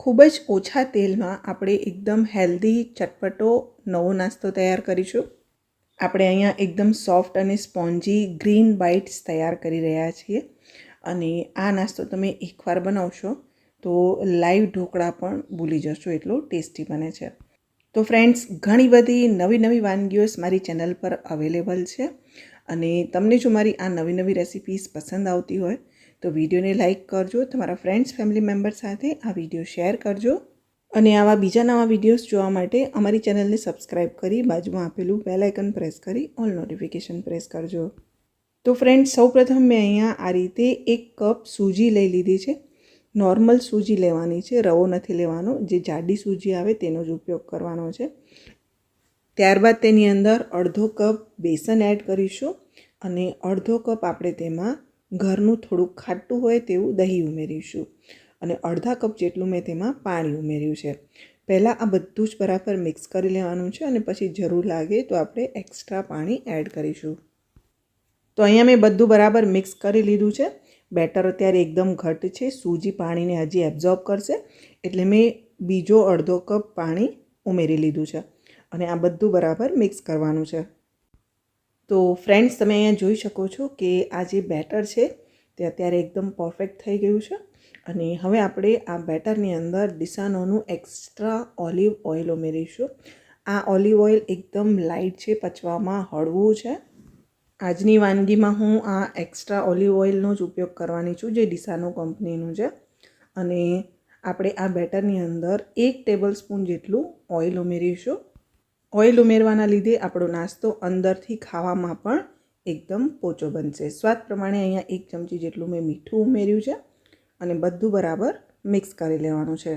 ખૂબ જ ઓછા તેલમાં આપણે એકદમ હેલ્ધી ચટપટો નવો નાસ્તો તૈયાર કરીશું. આપણે અહીંયા એકદમ સોફ્ટ અને સ્પોન્જી ગ્રીન બાઇટ્સ તૈયાર કરી રહ્યા છીએ અને આ નાસ્તો તમે એકવાર બનાવશો તો લાઈવ ઢોકળા પણ ભૂલી જશો, એટલો ટેસ્ટી બને છે. તો ફ્રેન્ડ્સ, ઘણી બધી નવી નવી વાનગીઓ મારી ચેનલ પર અવેલેબલ છે અને તમને જો મારી આ નવી નવી રેસિપીઝ પસંદ આવતી હોય તો વિડીયોને લાઇક કરજો, તમારા ફ્રેન્ડ્સ, ફેમિલી મેમ્બર સાથે આ વીડિયો શેર કરજો. અને આવા બીજા નવા વિડીયોઝ જોવા માટે અમારી ચેનલને સબસ્ક્રાઈબ કરી બાજુમાં આપેલું બેલ આઇકન પ્રેસ કરી ઓલ નોટિફિકેશન પ્રેસ કરજો. તો ફ્રેન્ડ્સ, સૌપ્રથમ મેં અહીંયા આ રીતે એક કપ સૂજી લઈ લીધી છે. નોર્મલ સૂજી લેવાની છે, રવો નથી લેવાનો. જે જાડી સૂજી આવે તેનો જ ઉપયોગ કરવાનો છે. ત્યારબાદ તેની અંદર અડધો કપ બેસન એડ કરીશું અને અડધો કપ આપણે તેમાં ઘરનું થોડુંક ખાટું હોય તેવું દહીં ઉમેરીશું અને અડધા કપ જેટલું મેં તેમાં પાણી ઉમેર્યું છે. પહેલાં આ બધું જ બરાબર મિક્સ કરી લેવાનું છે અને પછી જરૂર લાગે તો આપણે એક્સ્ટ્રા પાણી એડ કરીશું. તો અહીંયા મેં બધું બરાબર મિક્સ કરી લીધું છે. બેટર અત્યારે એકદમ ઘટ છે. સૂજી પાણીને હજી એબ્ઝોર્બ કરશે એટલે મેં બીજો અડધો કપ પાણી ઉમેરી લીધું છે અને આ બધું બરાબર મિક્સ કરવાનું છે. તો ફ્રેન્ડ્સ તમે અહીંયા જોઈ શકો છો કે આ જે બેટર છે, તે અત્યારે એકદમ પરફેક્ટ થઈ ગયું છે. અને હવે આપણે આ બેટરની અંદર ડિસાનોનું એક્સ્ટ્રા ઓલિવ ઓઇલ ઉમેરીશું. આ ઓલિવ ઓઇલ એકદમ લાઇટ છે, પચવામાં હળવું છે. આજની વાનગીમાં હું આ એક્સ્ટ્રા ઓલિવ ઓઇલનો જ ઉપયોગ કરવાની છું, જે ડિસાનો કંપનીનું છે. અને આપણે આ બેટરની અંદર એક ટેબલ સ્પૂન જેટલું ઓઇલ ઉમેરીશું. ઓઇલ ઉમેરવાના લીધે આપણો નાસ્તો અંદરથી ખાવામાં પણ એકદમ પોચો બનશે. સ્વાદ પ્રમાણે અહીંયા એક ચમચી જેટલું મેં મીઠું ઉમેર્યું છે અને બધું બરાબર મિક્સ કરી લેવાનું છે.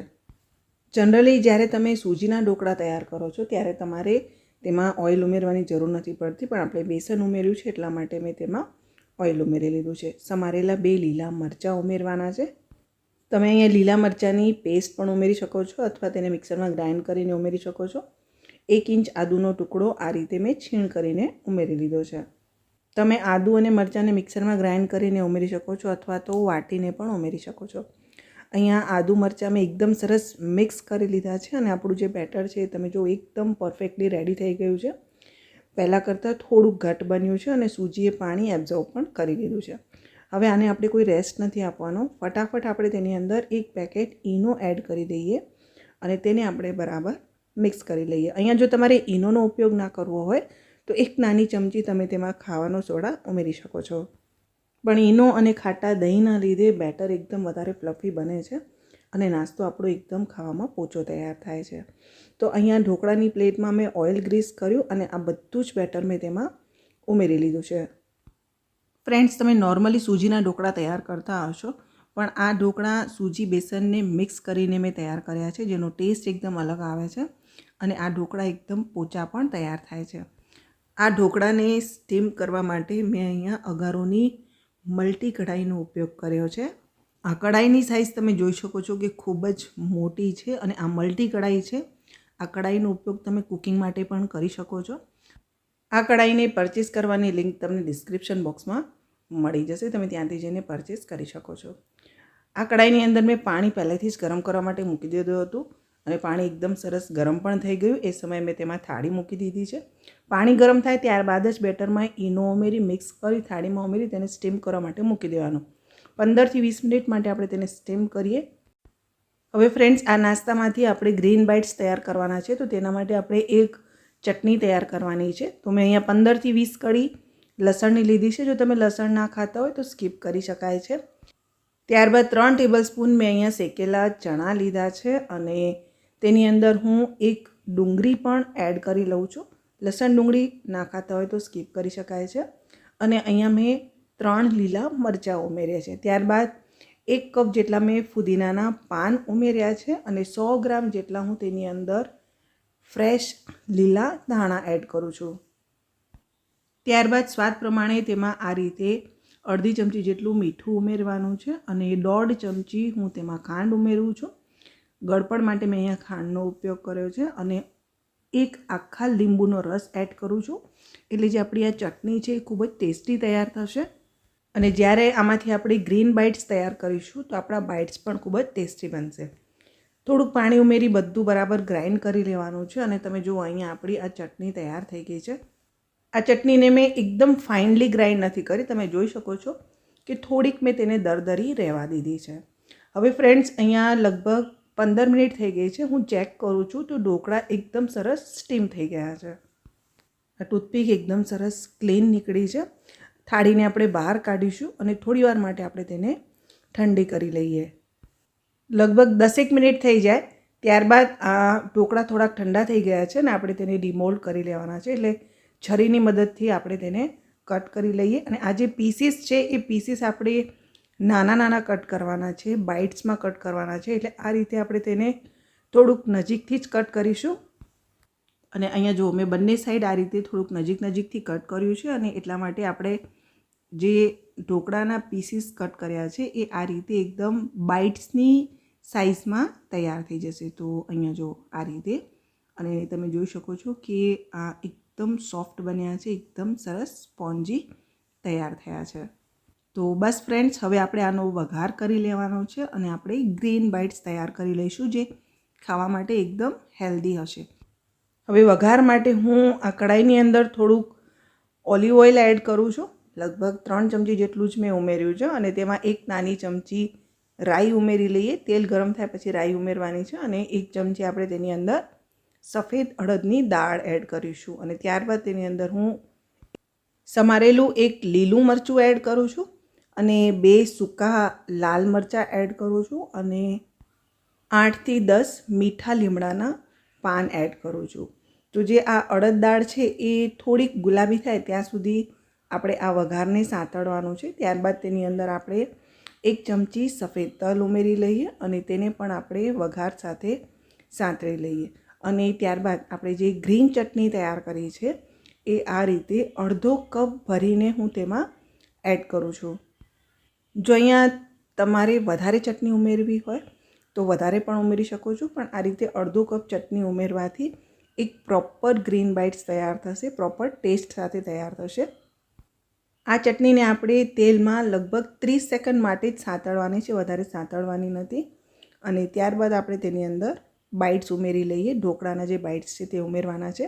જનરલી જ્યારે તમે સૂજીના ઢોકળા તૈયાર કરો છો ત્યારે તમારે તેમાં ઓઇલ ઉમેરવાની જરૂર નથી પડતી, પણ આપણે બેસન ઉમેર્યું છે એટલા માટે મેં તેમાં ઓઇલ ઉમેરી લીધું છે. સમારેલા બે લીલા મરચાં ઉમેરવાના છે. તમે અહીંયા લીલા મરચાંની પેસ્ટ પણ ઉમેરી શકો છો અથવા તેને મિક્સરમાં ગ્રાઇન્ડ કરીને ઉમેરી શકો છો. એક ઇંચ આદુનો ટુકડો આ રીતે મેં છીણ કરીને ઉમેરી લીધો છે. તમે આદુ અને મરચાંને મિક્સરમાં ગ્રાઇન્ડ કરીને ઉમેરી શકો છો અથવા તો વાટીને પણ ઉમેરી શકો છો. અહીંયા આદુ, મરચાં મેં એકદમ સરસ મિક્સ કરી લીધા છે અને આપણું જે બેટર છે તમે જો એકદમ પરફેક્ટલી રેડી થઈ ગયું છે. પહેલાં કરતાં થોડુંક ઘટ બન્યું છે અને સૂજીએ પાણી એબ્ઝોર્બ પણ કરી લીધું છે. હવે આને આપણે કોઈ રેસ્ટ નથી આપવાનો. ફટાફટ આપણે તેની અંદર એક પેકેટ ઈનો એડ કરી દઈએ અને તેને આપણે બરાબર મિક્સ કરી લઈએ. અહીંયા જો તમારે ઈનોનો ઉપયોગ ના કરવો હોય, તો એક નાની ચમચી તમે તેમાં ખાવાનો સોડા ઉમેરી શકો છો. પણ ઈનો અને ખાટા દહીંના લીધે બેટર એકદમ વધારે ફ્લફી બને છે અને નાસ્તો આપણો એકદમ ખાવામાં પોચો તૈયાર થાય છે. તો અહીંયા ઢોકળાની પ્લેટમાં મેં ઓઇલ ગ્રીસ કર્યું અને આ બધું જ બેટર મેં તેમાં ઉમેરી લીધું છે. ફ્રેન્ડ્સ, તમે નોર્મલી સૂજીના ઢોકળા તૈયાર કરતા હશો, પણ આ ઢોકળા સૂજી બેસનને મિક્સ કરીને મેં તૈયાર કર્યા છે, જેનો ટેસ્ટ એકદમ અલગ આવે છે. અને આ ઢોકળા એકદમ પોચા પણ તૈયાર થાય છે. આ ઢોકળાને સ્ટીમ કરવા માટે મેં અહીંયા અગારોની મલ્ટી કઢાઈનો ઉપયોગ કર્યો છે. આ કઢાઈની સાઇઝ તમે જોઈ શકો છો કે ખૂબ જ મોટી છે અને આ મલ્ટી કઢાઈ છે. આ કઢાઈનો ઉપયોગ તમે કુકિંગ માટે પણ કરી શકો છો. આ કઢાઈને પરચેસ કરવાની લિંક તમને ડિસ્ક્રિપ્શન બોક્સમાં મળી જશે. તમે ત્યાંથી જઈને પરચેસ કરી શકો છો. આ કઢાઈની અંદર મેં પાણી પહેલેથી જ ગરમ કરવા માટે મૂકી દીધું હતું. અને પાણી એકદમ સરસ ગરમ પણ થઈ ગયું. એ સમયે મેં તેમાં થાળી મૂકી દીધી છે. પાણી ગરમ થાય ત્યારબાદ જ બેટરમાં ઈનો ઉમેરી, મિક્સ કરી થાળીમાં ઉમેરી તેને સ્ટીમ કરવા માટે મૂકી દેવાનું. પંદરથી વીસ મિનિટ માટે આપણે તેને સ્ટીમ કરીએ. હવે ફ્રેન્ડ્સ, આ નાસ્તામાંથી આપણે ગ્રીન બાઇટ્સ તૈયાર કરવાના છે. તો તેના માટે આપણે એક ચટણી તૈયાર કરવાની છે. તો મેં અહીંયા પંદરથી વીસ કડી લસણની લીધી છે. જો તમે લસણ ના ખાતા હોય તો સ્કીપ કરી શકાય છે. ત્યારબાદ ત્રણ ટેબલ સ્પૂન મેં અહીંયા શેકેલા ચણા લીધા છે અને તેની અંદર હું એક ડુંગળી પણ એડ કરી લઉં છું. લસણ ડુંગળી ના ખાતા હોય તો સ્કીપ કરી શકાય છે. અને અહીંયા મેં ત્રણ લીલા મરચાં ઉમેર્યા છે. ત્યારબાદ એક કપ જેટલા મેં ફુદીનાના પાન ઉમેર્યા છે અને સો ગ્રામ જેટલા હું તેની અંદર ફ્રેશ લીલા ધાણા એડ કરું છું. ત્યારબાદ સ્વાદ પ્રમાણે તેમાં આ રીતે અડધી ચમચી જેટલું મીઠું ઉમેરવાનું છે અને દોઢ ચમચી હું તેમાં ખાંડ ઉમેરું છું. ગળપણ માટે મેં અહીંયા ખાંડનો ઉપયોગ કર્યો છે અને એક આખા લીંબુનો રસ એડ કરું છું. એટલે જે આપણી આ ચટણી છે એ ખૂબ જ ટેસ્ટી તૈયાર થશે. અને જ્યારે આમાંથી આપણે ગ્રીન બાઇટ્સ તૈયાર કરીશું તો આપણા બાઇટ્સ પણ ખૂબ જ ટેસ્ટી બનશે. થોડુંક પાણી ઉમેરી બધું બરાબર ગ્રાઇન્ડ કરી લેવાનું છે અને તમે જુઓ અહીંયા આપણી આ ચટણી તૈયાર થઈ ગઈ છે. આ ચટણીને મેં એકદમ ફાઇનલી ગ્રાઇન્ડ નથી કરી. તમે જોઈ શકો છો કે થોડીક મેં તેને દરદરી રહેવા દીધી છે. હવે ફ્રેન્ડ્સ, અહીંયા લગભગ પંદર મિનિટ થઈ ગઈ છે. હું ચેક કરું છું તો ઢોકળા એકદમ સરસ સ્ટીમ થઈ ગયા છે. આ ટૂથપીક એકદમ સરસ ક્લીન નીકળી છે. થાળીને આપણે બહાર કાઢીશું અને થોડી વાર માટે આપણે તેને ઠંડી કરી લઈએ. લગભગ દસેક મિનિટ થઈ જાય. ત્યારબાદ આ ઢોકળા થોડાક ઠંડા થઈ ગયા છે ને આપણે તેને ડિમોલ્ડ કરી લેવાના છે. એટલે છરીની મદદથી આપણે તેને કટ કરી લઈએ. અને આ જે પીસીસ છે, એ પીસીસ આપણે નાના નાના કટ કરવાના છે, બાઇટ્સમાં કટ કરવાના છે, એટલે આ રીતે આપણે તેને થોડુંક નજીકથી જ કટ કરીશું. અને અહીંયા જુઓ મેં બંને સાઈડ આ રીતે થોડુંક નજીક નજીકથી કટ કર્યું છે અને એટલા માટે આપણે જે ઢોકળાના પીસીસ કટ કર્યા છે, એ આ રીતે એકદમ બાઇટ્સની સાઇઝમાં તૈયાર થઈ જશે. તો અહીંયા જો આ રીતે. અને તમે જોઈ શકો છો કે આ એકદમ સોફ્ટ બન્યા છે, એકદમ સરસ સ્પોન્જી તૈયાર થયા છે. તો બસ ફ્રેન્ડ્સ હવે આપણે આનો વઘાર કરી લેવાનો છે અને આપણે ગ્રીન બાઇટ્સ તૈયાર કરી લઈશું જે ખાવા માટે એકદમ હેલ્ધી હશે. હવે વઘાર માટે હું આ કડાઈની અંદર થોડુંક ઓલિવ ઓઇલ એડ કરું છું. લગભગ ત્રણ ચમચી જેટલું જ મેં ઉમેર્યું છે અને તેમાં એક નાની ચમચી રાઈ ઉમેરી લઈએ. તેલ ગરમ થાય પછી રાઈ ઉમેરવાની છે અને એક ચમચી આપણે તેની અંદર સફેદ અડદની દાળ એડ કરીશું. અને ત્યારબાદ તેની અંદર હું સમારેલું એક લીલું મરચું એડ કરું છું. અને બે સૂકા લાલ મરચાં એડ કરું છું અને આઠથી દસ મીઠા લીમડાના પાન એડ કરું છું. તો જે આ અડદ દાળ છે એ થોડીક ગુલાબી થાય ત્યાં સુધી આપણે આ વઘારને સાંતળવાનું છે. ત્યારબાદ તેની અંદર આપણે એક ચમચી સફેદ તલ ઉમેરી લઈએ અને તેને પણ આપણે વઘાર સાથે સાંતળી લઈએ. અને ત્યારબાદ આપણે જે ગ્રીન ચટણી તૈયાર કરી છે એ આ રીતે અડધો કપ ભરીને હું તેમાં એડ કરું છું. જો અહીંયા તમારે વધારે ચટણી ઉમેરવી હોય, તો વધારે પણ ઉમેરી શકો છો. પણ આ રીતે અડધો કપ ચટણી ઉમેરવાથી એક પ્રોપર ગ્રીન બાઇટ્સ તૈયાર થશે પ્રોપર ટેસ્ટ સાથે તૈયાર થશે. આ ચટણીને આપણે તેલમાં લગભગ ત્રીસ સેકન્ડ માટે જ સાંતળવાની છે, વધારે સાંતળવાની નથી. અને ત્યારબાદ આપણે તેની અંદર બાઇટ્સ ઉમેરી લઈએ, ઢોકળાના જે બાઇટ્સ છે તે ઉમેરવાના છે.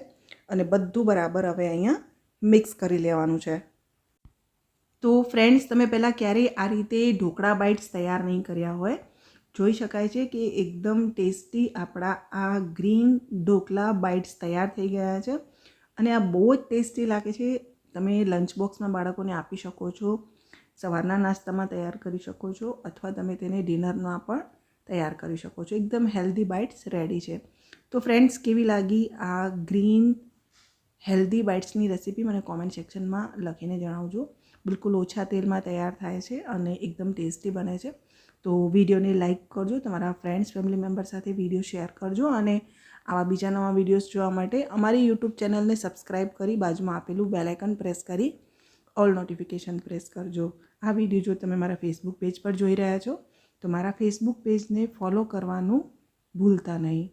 અને બધું બરાબર હવે અહીંયા મિક્સ કરી લેવાનું છે. તો ફ્રેન્ડ્સ તમે પહેલાં ક્યારેય આ રીતે ઢોકળા બાઇટ્સ તૈયાર નહીં કર્યા હોય. જોઈ શકાય છે કે એકદમ ટેસ્ટી આપણા આ ગ્રીન ઢોકળા બાઇટ્સ તૈયાર થઈ ગયા છે. અને આ બહુ જ ટેસ્ટી લાગે છે. તમે લંચ બોક્સમાં બાળકોને આપી શકો છો, સવારના નાસ્તામાં તૈયાર કરી શકો છો, અથવા તમે તેને ડિનરમાં પણ તૈયાર કરી શકો છો. એકદમ હેલ્ધી બાઇટ્સ રેડી છે. તો ફ્રેન્ડ્સ કેવી લાગી આ ગ્રીન હેલ્ધી બાઇટ્સની રેસીપી મને કોમેન્ટ સેક્શનમાં લખીને જણાવજો. બિલકુલ ઓછા તેલમાં તૈયાર થાય છે અને એકદમ ટેસ્ટી બને છે. તો વિડીયોને લાઇક કરજો, તમારા ફ્રેન્ડ્સ, ફેમિલી મેમ્બર સાથે વીડિયો શેર કરજો અને આવા બીજા નવા વિડીયોઝ જોવા માટે અમારી યુટ્યુબ ચેનલને સબસ્ક્રાઈબ કરી બાજુમાં આપેલું બેલાઇકન પ્રેસ કરી ઓલ નોટિફિકેશન પ્રેસ કરજો. આ વીડિયો જો તમે મારા ફેસબુક પેજ પર જોઈ રહ્યા છો, તો મારા ફેસબુક પેજને ફોલો કરવાનું ભૂલતા નહીં.